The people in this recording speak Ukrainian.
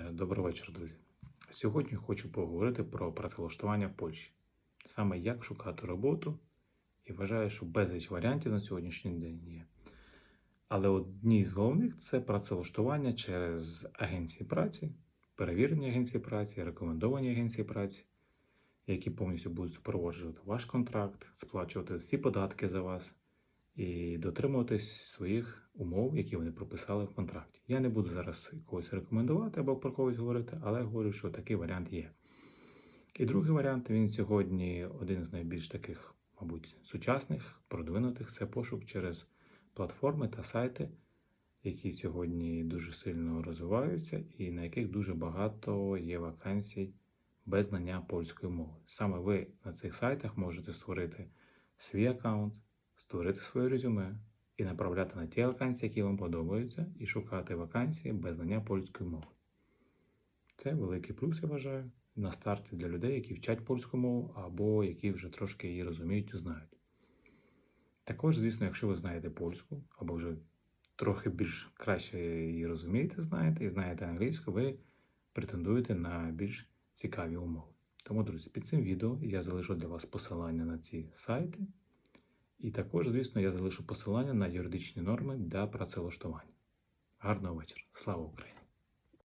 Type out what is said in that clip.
Е, Добрий вечір, друзі. Сьогодні хочу поговорити про працевлаштування в Польщі. Саме як шукати роботу, і вважаю, що безліч варіантів на сьогоднішній день є. Але одні з головних це працевлаштування через агенції праці, перевірені агенції праці, рекомендовані агенції праці, які повністю будуть супроводжувати ваш контракт, сплачувати всі податки за вас і дотримуватись своїх умов, які вони прописали в контракті. Я не буду зараз когось рекомендувати або про когось говорити, але говорю, що такий варіант є. І другий варіант він сьогодні один з найбільш таких, мабуть, сучасних, продвинутих це пошук через платформи та сайти, які сьогодні дуже сильно розвиваються, і на яких дуже багато є вакансій без знання польської мови. Саме ви на цих сайтах можете створити свій аккаунт, створити своє резюме і направляти на ті вакансії, які вам подобаються, і шукати вакансії без знання польської мови. Це великий плюс, я вважаю, на старті для людей, які вчать польську мову або які вже трошки її розуміють і знають. Також, звісно, якщо ви знаєте польську, або вже трохи більш краще її розумієте, знаєте і знаєте англійську, ви претендуєте на більш цікаві умови. Тому, друзі, під цим відео я залишу для вас посилання на ці сайти. І також, звісно, я залишу посилання на юридичні норми для працевлаштування. Гарного вечора. Слава Україні!